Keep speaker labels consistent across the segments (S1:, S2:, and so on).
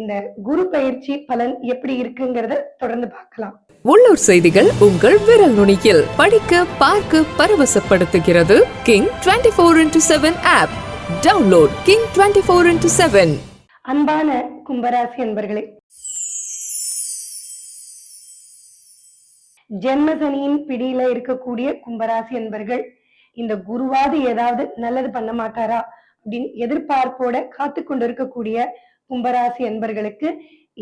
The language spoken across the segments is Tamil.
S1: இந்த குரு பயிற்சி பலன் எப்படி இருக்குங்கிறத தொடர்ந்து பார்க்கலாம்.
S2: உள்ளூர் செய்திகள் உங்கள் விரல் நுனியில். படிக்க பார்க்க பரவசப்படுத்துகிறது king twenty four into seven app. Download king twenty four into seven.
S1: அன்பான கும்பராசி அன்பர்களே. ஜென்மசனியின் பிடியில இருக்கக்கூடிய கும்பராசி அன்பர்கள் இந்த குருவாது ஏதாவது நல்லது பண்ண மாட்டாரா அப்படின்னு எதிர்பார்ப்போட காத்து கொண்டிருக்கக்கூடிய கும்பராசி அன்பர்களுக்கு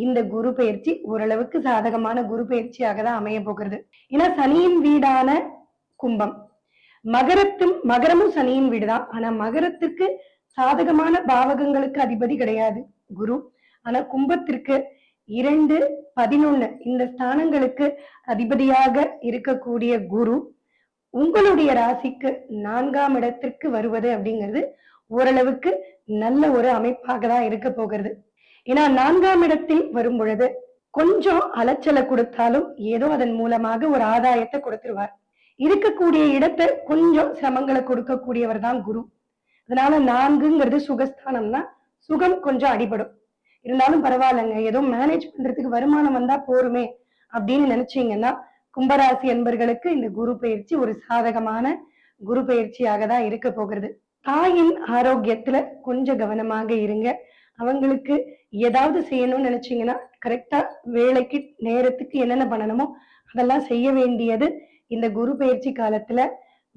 S1: இந்த குரு பயிற்சி ஓரளவுக்கு சாதகமான குரு பயிற்சியாக தான் அமைய போகிறது. ஏன்னா சனியின் வீடான கும்பம். மகரத்தும் மகரமும் சனியின் வீடுதான். ஆனா மகரத்திற்கு சாதகமான பாவகங்களுக்கு அதிபதி கிடையாது குரு. ஆனா கும்பத்திற்கு இரண்டு பதினொன்னு இந்த ஸ்தானங்களுக்கு அதிபதியாக இருக்கக்கூடிய குரு உங்களுடைய ராசிக்கு நான்காம் இடத்திற்கு வருவது அப்படிங்கிறது ஓரளவுக்கு நல்ல ஒரு அமைப்பாக தான் இருக்க போகிறது. ஏன்னா நான்காம் இடத்தில் வரும் பொழுது கொஞ்சம் அலைச்சலை கொடுத்தாலும் ஏதோ அதன் மூலமாக ஒரு ஆதாயத்தை கொடுத்துருவார். இருக்கக்கூடிய இடத்தை கொஞ்சம் சிரமங்களை கொடுக்கக்கூடியவர் தான் குரு. அதனால நான்குங்கிறது சுகஸ்தானம்னா சுகம் கொஞ்சம் அடிபடும். இருந்தாலும் பரவாயில்லைங்க ஏதோ மேனேஜ் பண்றதுக்கு வருமானம் வந்தா போருமே அப்படின்னு நினைச்சீங்கன்னா கும்பராசி என்பர்களுக்கு இந்த குரு பயிற்சி ஒரு சாதகமான குரு பயிற்சியாக தான் இருக்க போகிறது. தாயின் ஆரோக்கியத்துல கொஞ்சம் கவனமாக இருங்க. அவங்களுக்கு ஏதாவது செய்யணும்னு நினைச்சீங்கன்னா கரெக்டா வேலைக்கு நேரத்துக்கு என்னென்ன பண்ணணுமோ அதெல்லாம் செய்ய வேண்டியது இந்த குரு பயிற்சி காலத்துல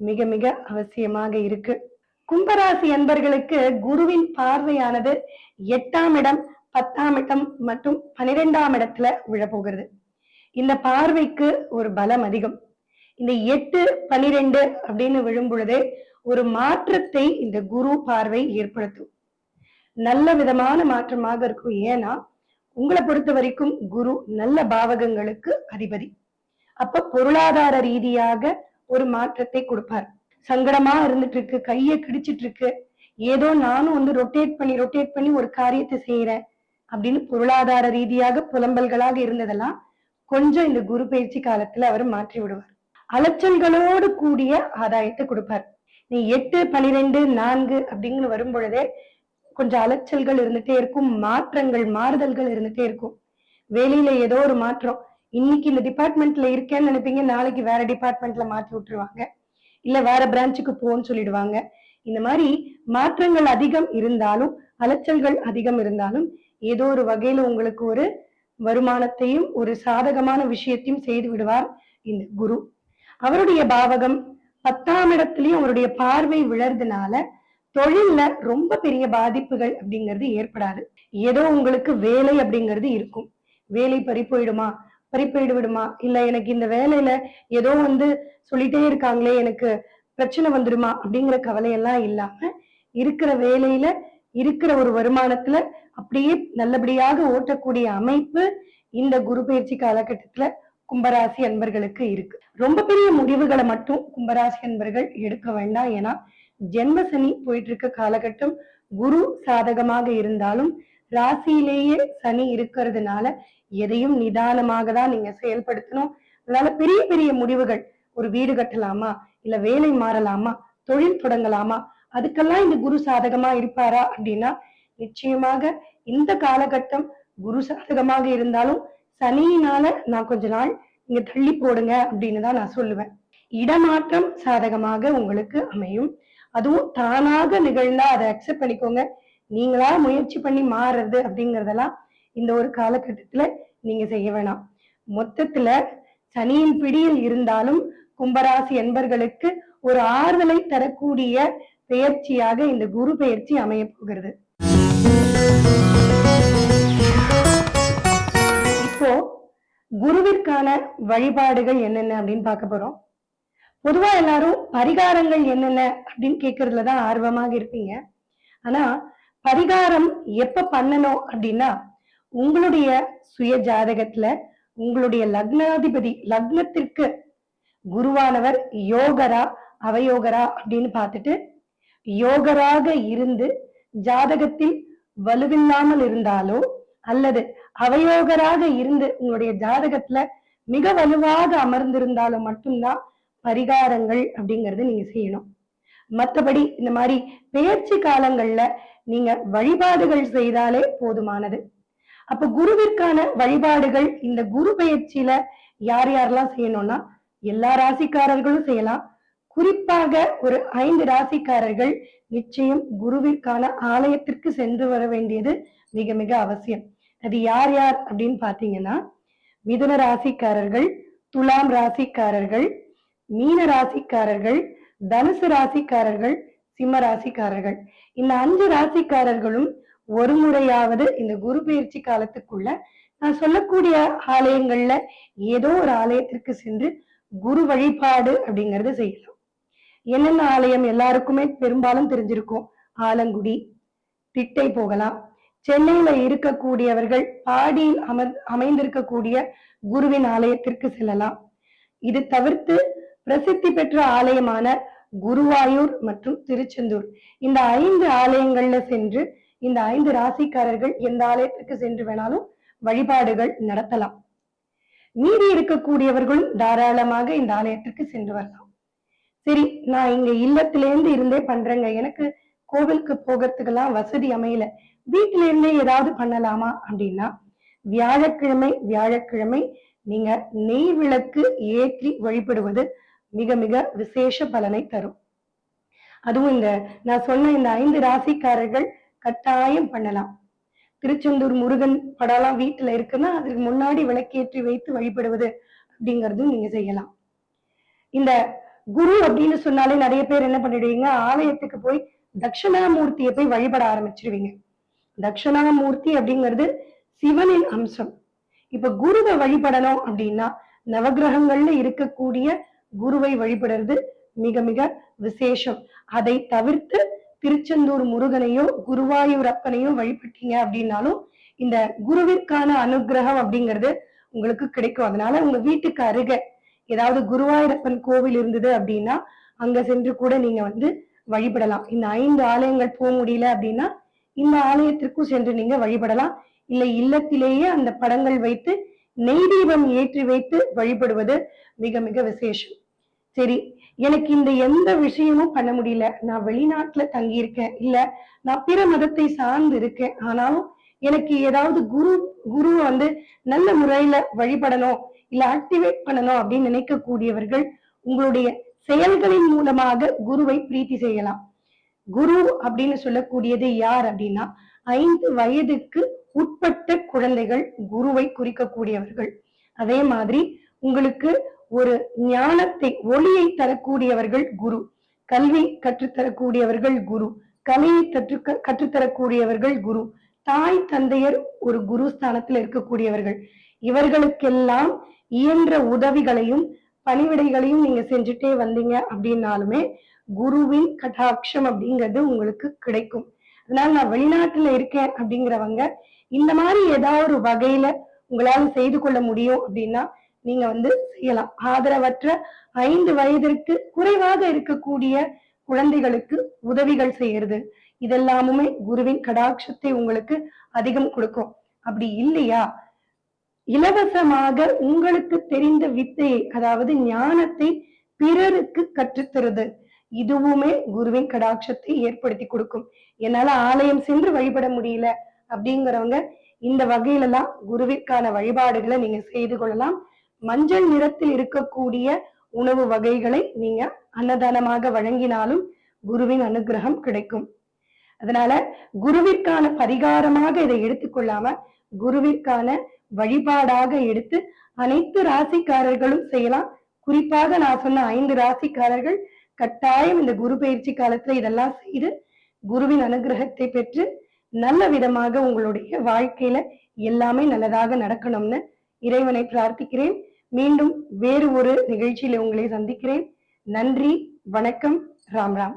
S1: மிக மிக அவசியமாக இருக்கு. கும்பராசி அன்பர்களுக்கு குருவின் பார்வையானது எட்டாம் இடம் பத்தாம் இடம் மற்றும் பனிரெண்டாம் இடத்துல விழப்போகிறது. இந்த பார்வைக்கு ஒரு பலம் அதிகம். இந்த எட்டு பனிரெண்டு அப்படின்னு விழும் பொழுதே ஒரு மாற்றத்தை இந்த குரு பார்வை ஏற்படுத்தும். நல்ல விதமான மாற்றமாக இருக்கும். ஏன்னா உங்களை பொறுத்த வரைக்கும் குரு நல்ல பாவகங்களுக்கு அதிபதி. அப்ப பொருளாதார ரீதியாக ஒரு மாற்றத்தை கொடுப்பார். சங்கடமா இருந்துட்டு இருக்கு கையை கிடிச்சிட்டு இருக்கு ஏதோ நானும் வந்து ரொட்டேட் பண்ணி ரொட்டேட் பண்ணி ஒரு காரியத்தை செய்யறேன் அப்படின்னு பொருளாதார ரீதியாக புலம்பல்களாக இருந்ததெல்லாம் கொஞ்சம் இந்த குரு பயிற்சி காலத்துல அவர் மாற்றி விடுவார். அலைச்சல்களோடு கூடிய ஆதாயத்தை கொடுப்பார். நீ எட்டு பனிரெண்டு நான்கு அப்படின்னு வரும் பொழுதே கொஞ்சம் அலைச்சல்கள் இருந்துட்டே இருக்கும் மாற்றங்கள் மாறுதல்கள் இருந்துட்டே இருக்கும். வேலையில ஏதோ ஒரு மாற்றம். இன்னைக்கு இந்த டிபார்ட்மெண்ட்ல இருக்கேன்னு நினைப்பீங்க நாளைக்கு வேற டிபார்ட்மெண்ட்ல மாத்தி விட்டுருவாங்க. இல்ல வேற பிரான்ச்சுக்கு போன்னு சொல்லிடுவாங்க. இந்த மாதிரி மாற்றங்கள் அதிகம் இருந்தாலும் அலைச்சல்கள் அதிகம் இருந்தாலும் ஏதோ ஒரு வகையில உங்களுக்கு ஒரு வருமானத்தையும் ஒரு சாதகமான விஷயத்தையும் செய்து விடுவார் இந்த குரு. அவருடைய பாவகம் பத்தாம் இடத்துலயும் அவருடைய பார்வை விழறதுனால தொழில்ல ரொம்ப பெரிய பாதிப்புகள் அப்படிங்கிறது ஏற்படாது. ஏதோ உங்களுக்கு வேலை அப்படிங்கிறது இருக்கும். வேலை பறி போயிடுமா பறி போயிடு விடுமா? இல்ல எனக்கு இந்த வேலையில ஏதோ வந்து சொல்லிட்டே இருக்காங்களே எனக்கு பிரச்சனை வந்துடுமா? அப்படிங்கிற கவலையெல்லாம் இல்லாம இருக்கிற வேலையில இருக்கிற ஒரு வருமானத்துல அப்படியே நல்லபடியாக ஓட்டக்கூடிய அமைப்பு இந்த குரு பயிற்சி காலகட்டத்துல கும்பராசி அன்பர்களுக்கு இருக்கு. ரொம்ப பெரிய முடிவுகளை மட்டும் கும்பராசி அன்பர்கள் எடுக்க வேண்டாம். ஏன்னா ஜென்ம சனி போயிட்டு இருக்க காலகட்டம் குரு சாதகமாக இருந்தாலும் ராசியிலேயே சனி இருக்கிறதுனால எதையும் நிதானமாக தான் நீங்க செயல்படுத்தணும். அதனால பெரிய பெரிய முடிவுகள். ஒரு வீடு கட்டலாமா? இல்ல வேலை மாறலாமா? தொழில் தொடங்கலாமா? அதுக்கெல்லாம் இந்த குரு சாதகமா இருப்பாரா அப்படின்னா நிச்சயமாக இந்த காலகட்டம் குரு சாதகமாக இருந்தாலும் சனியினால நான் கொஞ்ச நாள் நீங்க தள்ளி போடுங்க அப்படின்னு தான் நான் சொல்லுவேன். இடமாற்றம் சாதகமாக உங்களுக்கு அமையும். அதுவும் தானாக நிகழ்ந்தா அதை அக்செப்ட் பண்ணிக்கோங்க. நீங்களா முயற்சி பண்ணி மாறுறது அப்படிங்கறதெல்லாம் இந்த ஒரு காலகட்டத்துல நீங்க செய்ய வேணாம். மொத்தத்துல சனியின் பிடியில் இருந்தாலும் கும்பராசி என்பர்களுக்கு ஒரு ஆறுதலை தரக்கூடிய பெயர்ச்சியாக இந்த குரு பெயர்ச்சி அமைய போகிறது. குருவிற்கான வழிபாடுகள் என்னென்ன அப்படின்னு பார்க்க போறோம். பொதுவா எல்லாரும் பரிகாரங்கள் என்னென்ன அப்படின்னு கேட்கறதுல தான் ஆர்வமாக இருப்பீங்க. ஆனா பரிகாரம் எப்ப பண்ணணும் அப்படின்னா உங்களுடைய சுய ஜாதகத்துல உங்களுடைய லக்னாதிபதி லக்னத்திற்கு குருவானவர் யோகரா அவயோகரா அப்படின்னு பார்த்துட்டு யோகராக இருந்து ஜாதகத்தில் வலுவில்லாமல் இருந்தாலோ அல்லது அவயோகராக இருந்து உங்களுடைய ஜாதகத்துல மிக வலுவாக அமர்ந்திருந்தாலும் மட்டும்தான் பரிகாரங்கள் அப்படிங்கறது நீங்க செய்யணும். மற்றபடி இந்த மாதிரி பெயர்ச்சி காலங்கள்ல நீங்க வழிபாடுகள் செய்தாலே போதுமானது. அப்ப குருவிற்கான வழிபாடுகள் இந்த குரு பெயர்ச்சியில யார் யாரெல்லாம் செய்யணும்னா எல்லா ராசிக்காரர்களும் செய்யலாம். குறிப்பாக ஒரு ஐந்து ராசிக்காரர்கள் நிச்சயம் குருவிற்கான ஆலயத்திற்கு சென்று வர வேண்டியது மிக மிக அவசியம். அது யார் யார் அப்படின்னு பாத்தீங்கன்னா மிதுன ராசிக்காரர்கள் துலாம் ராசிக்காரர்கள் மீன ராசிக்காரர்கள் தனுசு ராசிக்காரர்கள் சிம்ம ராசிக்காரர்கள். இந்த அஞ்சு ராசிக்காரர்களும் ஒரு முறையாவது இந்த குரு பயிற்சி காலத்துக்குள்ள நான் சொல்லக்கூடிய ஆலயங்கள்ல ஏதோ ஒரு ஆலயத்திற்கு சென்று குரு வழிபாடு அப்படிங்கறத செய்யலாம். என்னென்ன ஆலயம் எல்லாருக்குமே பெரும்பாலும் தெரிஞ்சிருக்கும். ஆலங்குடி திட்டை போகலாம் சென்னையில இருக்கக்கூடியவர்கள் பாடியில் அமர் அமைந்திருக்கக்கூடிய குருவின் ஆலயத்திற்கு செல்லலாம். இது தவிர்த்து பிரசித்தி பெற்ற ஆலயமான குருவாயூர் மற்றும் திருச்செந்தூர். இந்த ஐந்து ஆலயங்கள்ல சென்று இந்த ஐந்து ராசிக்காரர்கள் எந்த ஆலயத்திற்கு சென்று வேணாலும் வழிபாடுகள் நடத்தலாம். மீதி இருக்கக்கூடியவர்களும் தாராளமாக இந்த ஆலயத்திற்கு சென்று வரலாம். சரி நான் இங்க இல்லத்திலேருந்து இருந்தே பண்றேங்க. எனக்கு கோவிலுக்கு போகிறதுக்கெல்லாம் வசதி அமையல. வீட்டில இருந்தே ஏதாவது பண்ணலாமா அப்படின்னா வியாழக்கிழமை வியாழக்கிழமை நீங்க நெய் விளக்கு ஏற்றி வழிபடுவது மிக மிக விசேஷ பலனை தரும். அதுவும் இந்த நான் சொன்ன இந்த ஐந்து ராசிக்காரர்கள் கட்டாயம் பண்ணலாம். திருச்செந்தூர் முருகன் படம்லாம் வீட்டுல இருக்குன்னா அதுக்கு முன்னாடி விளக்கேற்றி வைத்து வழிபடுவது அப்படிங்கறதும் நீங்க செய்யலாம். இந்த குரு அப்படின்னு சொன்னாலே நிறைய பேர் என்ன பண்ணிடுவீங்க ஆலயத்துக்கு போய் தட்சிணாமூர்த்தியை போய் வழிபட ஆரம்பிச்சிருவீங்க. தட்சிணாமூர்த்தி அப்படிங்கிறது சிவனின் அம்சம். இப்ப குருவை வழிபடணும் அப்படின்னா நவகிரகங்கள்ல இருக்கக்கூடிய குருவை வழிபடுறது மிக மிக விசேஷம். அதை தவிர்த்து திருச்செந்தூர் முருகனையோ குருவாயூர் அப்பனையோ வழிபட்டீங்க அப்படின்னாலும் இந்த குருவிற்கான அனுகிரகம் அப்படிங்கிறது உங்களுக்கு கிடைக்கும். அதனால உங்க வீட்டுக்கு அருக ஏதாவது குருவாயூரப்பன் கோவில் இருந்தது அப்படின்னா அங்க சென்று கூட நீங்க வந்து வழிபடலாம். இந்த ஐந்து ஆலயங்கள் போக முடியல அப்படின்னா இந்த ஆலயத்திற்கும் சென்று நீங்க வழிபடலாம். இல்ல இல்லத்திலேயே அந்த படங்கள் வைத்து நெய் தீபம் ஏற்றி வைத்து வழிபடுவது மிக மிக விசேஷம். சரி எனக்கு இந்த எந்த விஷயமும் பண்ண முடியல. நான் வெளிநாட்டுல தங்கி இருக்கேன் இல்ல நான் பிற மதத்தை சார்ந்து இருக்கேன். ஆனாலும் எனக்கு ஏதாவது குரு குரு வந்து நல்ல முறையில வழிபடணும் இல்ல ஆக்டிவேட் பண்ணணும் அப்படின்னு நினைக்கக்கூடியவர்கள் உங்களுடைய செயல்களின் மூலமாக குருவை பிரீத்தி செய்யலாம். குரு அப்படின்னு சொல்லக்கூடியது யார் அப்படின்னா ஐந்து வயதுக்கு உட்பட்ட குழந்தைகள் குருவை குறிக்கக்கூடியவர்கள். அதே மாதிரி உங்களுக்கு ஒரு ஞானத்தை ஒளியை தரக்கூடியவர்கள் குரு கல்வி கற்றுத்தரக்கூடியவர்கள் குரு கலையை கற்று கற்றுத்தரக்கூடியவர்கள் குரு தாய் தந்தையர் ஒரு குரு ஸ்தானத்தில் இருக்கக்கூடியவர்கள். இவர்களுக்கெல்லாம் இயன்ற உதவிகளையும் பணிவிடைகளையும் நீங்க செஞ்சுட்டே வந்தீங்க அப்படின்னாலுமே குருவின் கடாட்சம் அப்படிங்கிறது உங்களுக்கு கிடைக்கும். அதனால நான் வெளிநாட்டுல இருக்கேன் அப்படிங்கிறவங்க இந்த மாதிரி ஏதாவது ஒரு வகையில உங்களால செய்து கொள்ள முடியும் அப்படின்னா நீங்க வந்து செய்யலாம். ஆதரவற்ற ஐந்து வயதிற்கு குறைவாக இருக்கக்கூடிய குழந்தைகளுக்கு உதவிகள் செய்யறது. இதெல்லாமுமே குருவின் கடாட்சத்தை உங்களுக்கு அதிகம் கொடுக்கும். அப்படி இல்லையா? இலவசமாக உங்களுக்கு தெரிந்த வித்தையை அதாவது ஞானத்தை பிறருக்கு கற்றுத்தருது. இதுவுமே குருவின் கடாட்சத்தை ஏற்படுத்தி கொடுக்கும். என்னால ஆலயம் சென்று வழிபட முடியல அப்படிங்கிறவங்க இந்த வகையில எல்லாம் குருவிற்கான வழிபாடுகளை நீங்க செய்து கொள்ளலாம். மஞ்சள் நிறத்தில் இருக்கக்கூடிய உணவு வகைகளை நீங்க அன்னதானமாக வழங்கினாலும் குருவின் அனுகிரகம் கிடைக்கும். அதனால குருவிற்கான பரிகாரமாக இதை எடுத்துக்கொள்ளாம குருவிற்கான வழிபாடாக எடுத்து அனைத்து ராசிக்காரர்களும் செய்யலாம். குறிப்பாக நான் சொன்ன ஐந்து ராசிக்காரர்கள் கட்டாயம் இந்த குரு பயிற்சி காலத்துல இதெல்லாம் செய்து குருவின் அனுகிரகத்தை பெற்று நல்ல விதமாக உங்களுடைய வாழ்க்கையில எல்லாமே நல்லதாக நடக்கணும்னு இறைவனை பிரார்த்திக்கிறேன். மீண்டும் வேறு ஒரு நிகழ்ச்சியில உங்களை சந்திக்கிறேன். நன்றி வணக்கம் ராம் ராம்.